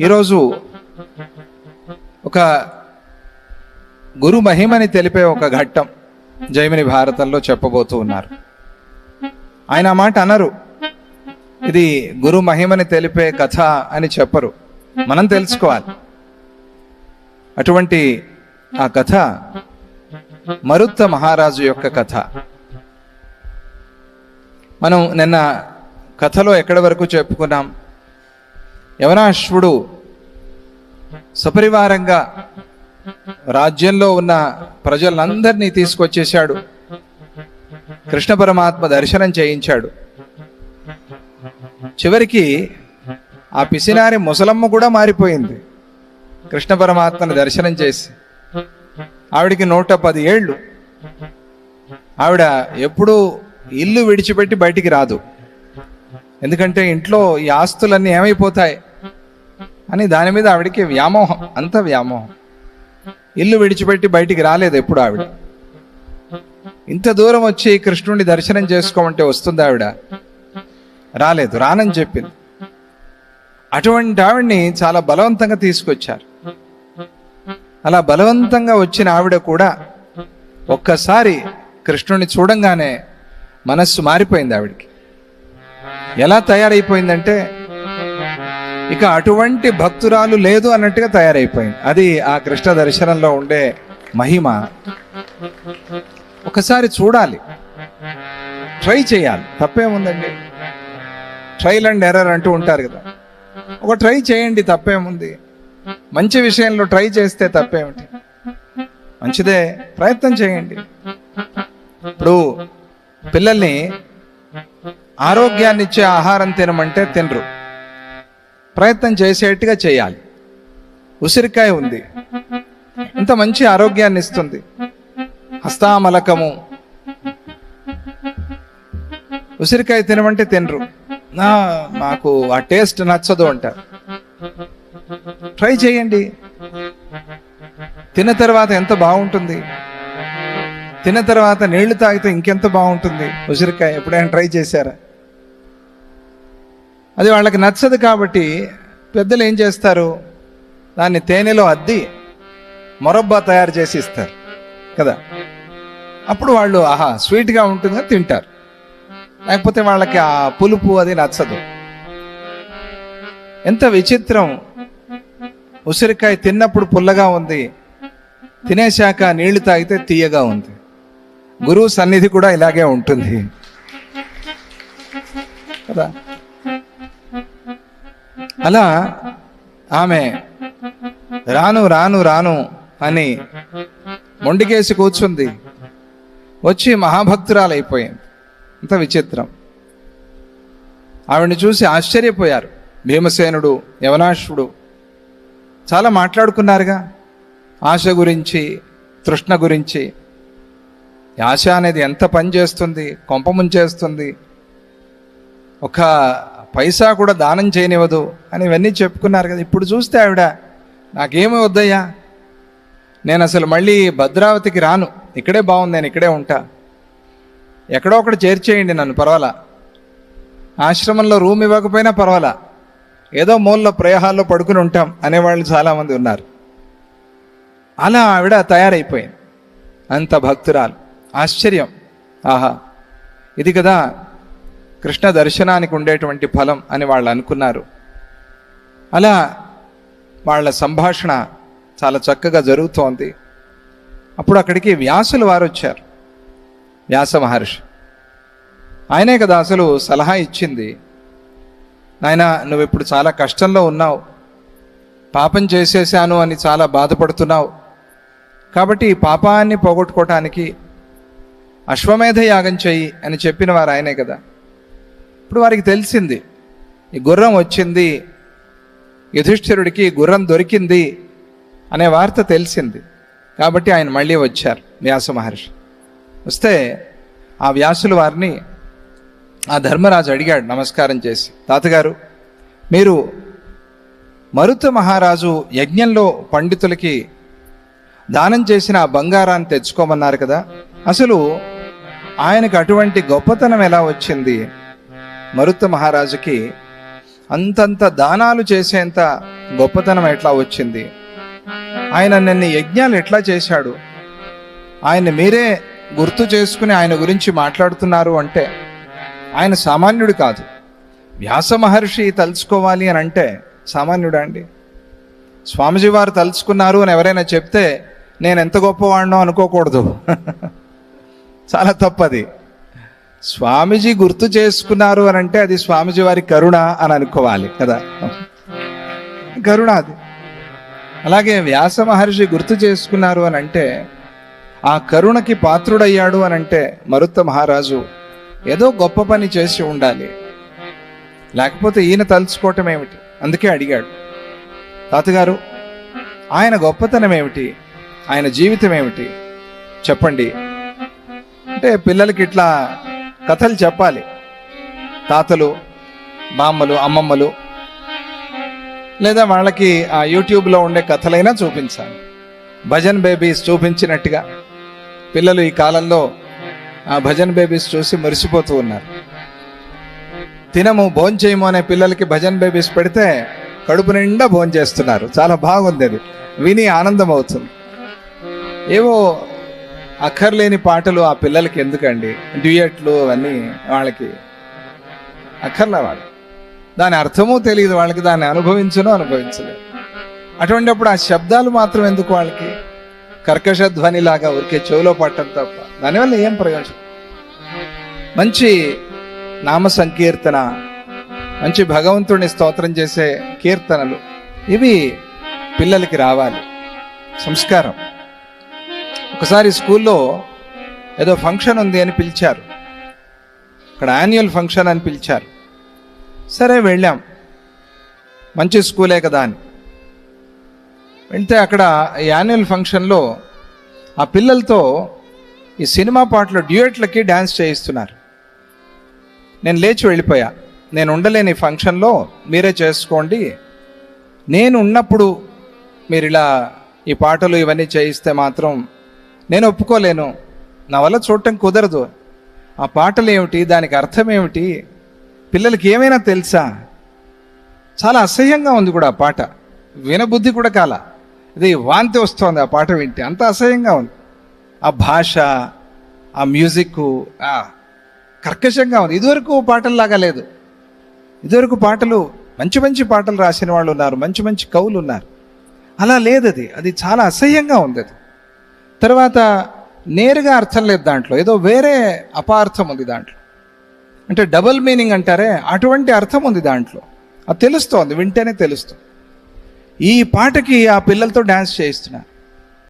ఈరోజు ఒక గురు మహిమని తెలిపే ఒక ఘట్టం జైమిని భారతంలో చెప్పబోతూ ఉన్నారు. ఆయన ఆ మాట అనరు. ఇది గురు మహిమని తెలిపే కథ అని చెప్పరు. మనం తెలుసుకోవాలి. అటువంటి ఆ కథ మరుత్త మహారాజు యొక్క కథ. మనం నిన్న కథలో ఎక్కడి వరకు చెప్పుకున్నాం? యవనాశ్వుడు సపరివారంగా రాజ్యంలో ఉన్న ప్రజలందరినీ తీసుకొచ్చేశాడు. కృష్ణ పరమాత్మ దర్శనం చేయించాడు. చివరికి ఆ పిసినారి ముసలమ్మ కూడా మారిపోయింది. కృష్ణ పరమాత్మను దర్శనం చేసి ఆవిడికి నూట పది ఏళ్ళు. ఆవిడ ఎప్పుడూ ఇల్లు విడిచిపెట్టి బయటికి రాదు. ఎందుకంటే ఇంట్లో ఈ ఆస్తులన్నీ ఏమైపోతాయి? అని దాని మీద ఆవిడకి వ్యామోహం అంత వ్యామోహం. ఇల్లు విడిచిపెట్టి బయటికి రాలేదు ఎప్పుడు ఆవిడ. ఇంత దూరం వచ్చి కృష్ణుడిని దర్శనం చేసుకోమంటే వస్తుంది ఆవిడ. రాలేదు రానని చెప్పింది. అటువంటి ఆవిడ్ని చాలా బలవంతంగా తీసుకొచ్చారు. అలా బలవంతంగా వచ్చిన ఆవిడ కూడా ఒక్కసారి కృష్ణుడిని చూడంగానే మనస్సు మారిపోయింది ఆవిడకి. ఎలా తయారైపోయిందంటే ఇక అటువంటి భక్తురాలు లేదు అన్నట్టుగా తయారైపోయింది. అది ఆ కృష్ణ దర్శనంలో ఉండే మహిమ. ఒకసారి చూడాలి. ట్రై చేయాలి. తప్పేముందండి? ట్రైల్ అండ్ ఎర్రర్ అంటూ ఉంటారు కదా. ఒక ట్రై చేయండి తప్పేముంది? మంచి విషయంలో ట్రై చేస్తే తప్పేమిటి? మంచిదే. ప్రయత్నం చేయండి. ఇప్పుడు పిల్లల్ని ఆరోగ్యాన్ని ఇచ్చే ఆహారం తినమంటే తినరు. ప్రయత్నం చేసేట్టుగా చేయాలి. ఉసిరికాయ ఉంది. ఇంత మంచి ఆరోగ్యాన్ని ఇస్తుంది. హస్తామలకము. ఉసిరికాయ తినమంటే తినరు. నా మాకు ఆ టేస్ట్ నచ్చదు అంటారు ట్రై చేయండి. తిన్న తర్వాత ఎంత బాగుంటుంది. తిన్న తర్వాత నీళ్ళు తాగితే ఇంకెంత బాగుంటుంది. ఉసిరికాయ ఎప్పుడైనా ట్రై చేశారా? అది వాళ్ళకి నచ్చదు కాబట్టి పెద్దలు ఏం చేస్తారు? దాన్ని తేనెలో అద్ది మొరబ్బా తయారు చేసి ఇస్తారు. కదా? అప్పుడు వాళ్ళు ఆహా స్వీట్గా ఉంటుందని తింటారు. లేకపోతే వాళ్ళకి ఆ పులుపు అది నచ్చదు. ఎంత విచిత్రం! ఉసిరికాయ తిన్నప్పుడు పుల్లగా ఉంది. తినేశాక నీళ్ళు తాగితే తీయగా ఉంది. గురువు సన్నిధి కూడా ఇలాగే ఉంటుంది. కదా? అలా ఆమె రాను రాను రాను అని మొండికేసి కూర్చుంది. వచ్చి మహాభక్తురాలైపోయింది. అంత విచిత్రం. ఆవిడ్ని చూసి ఆశ్చర్యపోయారు. భీమసేనుడు యవనాశుడు చాలా మాట్లాడుకున్నారుగా. ఆశ గురించి తృష్ణ గురించి. ఆశ అనేది ఎంత పని చేస్తుంది కొంప ముంచేస్తుంది. ఒక పైసా కూడా దానం చేయనివ్వదు అని ఇవన్నీ చెప్పుకున్నారు కదా. ఇప్పుడు చూస్తే ఆవిడ నాకేమీ వద్దయ్యా. నేను అసలు మళ్ళీ భద్రావతికి రాను. ఇక్కడే బాగుంది నేను ఇక్కడే ఉంటా. ఎక్కడో ఒకటి చేర్చేయండి నన్ను పర్వాలా. ఆశ్రమంలో రూమ్ ఇవ్వకపోయినా పర్వాలా. ఏదో మూలలో ప్రయాహాల్లో పడుకుని ఉంటాం అనేవాళ్ళు చాలామంది ఉన్నారు. అలా ఆవిడ తయారైపోయింది. అంత భక్తురాలు. ఆశ్చర్యం. ఆహా. ఇది కదా కృష్ణ దర్శనానికి ఉండేటువంటి ఫలం అని వాళ్ళు అనుకున్నారు. అలా వాళ్ళ సంభాషణ చాలా చక్కగా జరుగుతోంది. అప్పుడు అక్కడికి వ్యాసులు వారు వచ్చారు. వ్యాస మహర్షి ఆయనే కదా అసలు సలహా ఇచ్చింది. నాయన నువ్వు ఇప్పుడు చాలా కష్టంలో ఉన్నావు. పాపం చేసేసాను అని చాలా బాధపడుతున్నావు. కాబట్టి ఈ పాపాన్ని పోగొట్టుకోవటానికి అశ్వమేధ యాగం చెయ్యి అని చెప్పిన వారు ఆయనే కదా. ఇప్పుడు వారికి తెలిసింది ఈ గుర్రం వచ్చింది యుధిష్ఠిరుడికి గుర్రం దొరికింది అనే వార్త తెలిసింది. కాబట్టి ఆయన మళ్ళీ వచ్చారు వ్యాస మహర్షి. వస్తే ఆ వ్యాసులు వారిని ఆ ధర్మరాజు అడిగాడు నమస్కారం చేసి తాతగారు మీరు మరుత మహారాజు యజ్ఞంలో పండితులకి దానం చేసిన ఆ బంగారాన్ని తెచ్చుకోమన్నారు కదా? అసలు ఆయనకు అటువంటి గొప్పతనం ఎలా వచ్చింది? మరుత మహారాజుకి అంతంత దానాలు చేసేంత గొప్పతనం ఎట్లా వచ్చింది? ఆయన నిన్న యజ్ఞాలు ఎట్లా చేశాడు? ఆయన మీరే గుర్తు చేసుకుని ఆయన గురించి మాట్లాడుతున్నారు అంటే ఆయన సామాన్యుడు కాదు. వ్యాస మహర్షి తలుచుకోవాలి అని అంటే సామాన్యుడా అండి? స్వామిజీ వారు తలుచుకున్నారు అని ఎవరైనా చెప్తే నేను ఎంత గొప్పవాడినో అనుకోకూడదు. చాలా తప్పది. స్వామీజీ గుర్తు చేసుకున్నారు అని అంటే అది స్వామీజీ వారి కరుణ అని అనుకోవాలి కదా? కరుణ అది. అలాగే వ్యాస మహర్షి గుర్తు చేసుకున్నారు అని అంటే ఆ కరుణకి పాత్రుడయ్యాడు అని అంటే మరుత్త మహారాజు ఏదో గొప్ప పని చేసి ఉండాలి. లేకపోతే ఈయన తలుచుకోవటం ఏమిటి? అందుకే అడిగాడు. తాతగారు ఆయన గొప్పతనం ఏమిటి? ఆయన జీవితం ఏమిటి? చెప్పండి. అంటే పిల్లలకి ఇట్లా కథలు చెప్పాలి. తాతలు బామ్మలు అమ్మమ్మలు లేదా వాళ్ళకి ఆ యూట్యూబ్లో ఉండే కథలైనా చూపించాలి. భజన్ బేబీస్ చూపించినట్టుగా పిల్లలు ఈ కాలంలో ఆ భజన్ బేబీస్ చూసి మురిసిపోతూ ఉన్నారు. తినము భోంచేయము అనే పిల్లలకి భజన్ బేబీస్ పెడితే కడుపు నిండా భోంచేస్తున్నారు చాలా బాగుంది అది. విని ఆనందం అవుతుంది ఏవో అక్కర్లేని పాటలు ఆ పిల్లలకి ఎందుకండి? డ్యూయట్లు అవన్నీ వాళ్ళకి అక్కర్లే వాళ్ళు దాని అర్థమూ తెలియదు వాళ్ళకి దాన్ని అనుభవించను అనుభవించలేదు. అటువంటిప్పుడు ఆ శబ్దాలు మాత్రం ఎందుకు వాళ్ళకి? కర్కశ ధ్వనిలాగా ఊరికే చెవిలో పట్టడం తప్ప. దానివల్ల ఏం ప్రయోజనం? మంచి నామ సంకీర్తన మంచి భగవంతుడిని స్తోత్రం చేసే కీర్తనలు ఇవి పిల్లలకి రావాలి. సంస్కారం. ఒకసారి స్కూల్లో ఏదో ఫంక్షన్ ఉంది అని పిలిచారు. అక్కడ యాన్యువల్ ఫంక్షన్ అని పిలిచారు. సరే వెళ్ళాం. మంచి స్కూలే కదా అని. వెళ్తే అక్కడ యాన్యువల్ ఫంక్షన్లో ఆ పిల్లలతో ఈ సినిమా పాటలు డ్యూయట్లకి డ్యాన్స్ చేయిస్తున్నారు. నేను లేచి వెళ్ళిపోయా. నేను ఉండలేని ఫంక్షన్లో మీరే చేసుకోండి. నేను ఉన్నప్పుడు మీరు ఇలా ఈ పాటలు ఇవన్నీ చేయిస్తే మాత్రం నేను ఒప్పుకోలేను. నా వల్ల చూడటం కుదరదు. ఆ పాటలు ఏమిటి? దానికి అర్థం ఏమిటి? పిల్లలకి ఏమైనా తెలుసా? చాలా అసహ్యంగా ఉంది కూడా ఆ పాట. వినబుద్ధి కూడా కాల. ఇది వాంతి వస్తోంది ఆ పాట వింటే. అంత అసహ్యంగా ఉంది. ఆ భాష ఆ మ్యూజిక్ కర్కశంగా ఉంది. ఇదివరకు పాటల్లాగా లేదు. ఇదివరకు పాటలు మంచి మంచి పాటలు రాసిన వాళ్ళు ఉన్నారు. మంచి మంచి కవులు ఉన్నారు. అలా లేదు అది అది చాలా అసహ్యంగా ఉంది అది. తర్వాత నేరుగా అర్థం లేదు దాంట్లో. ఏదో వేరే అపార్థం ఉంది దాంట్లో. అంటే డబుల్ మీనింగ్ అంటారే అటువంటి అర్థం ఉంది దాంట్లో. అది తెలుస్తోంది వింటేనే తెలుస్తుంది. ఈ పాటకి ఆ పిల్లలతో డ్యాన్స్ చేయిస్తున్నారు.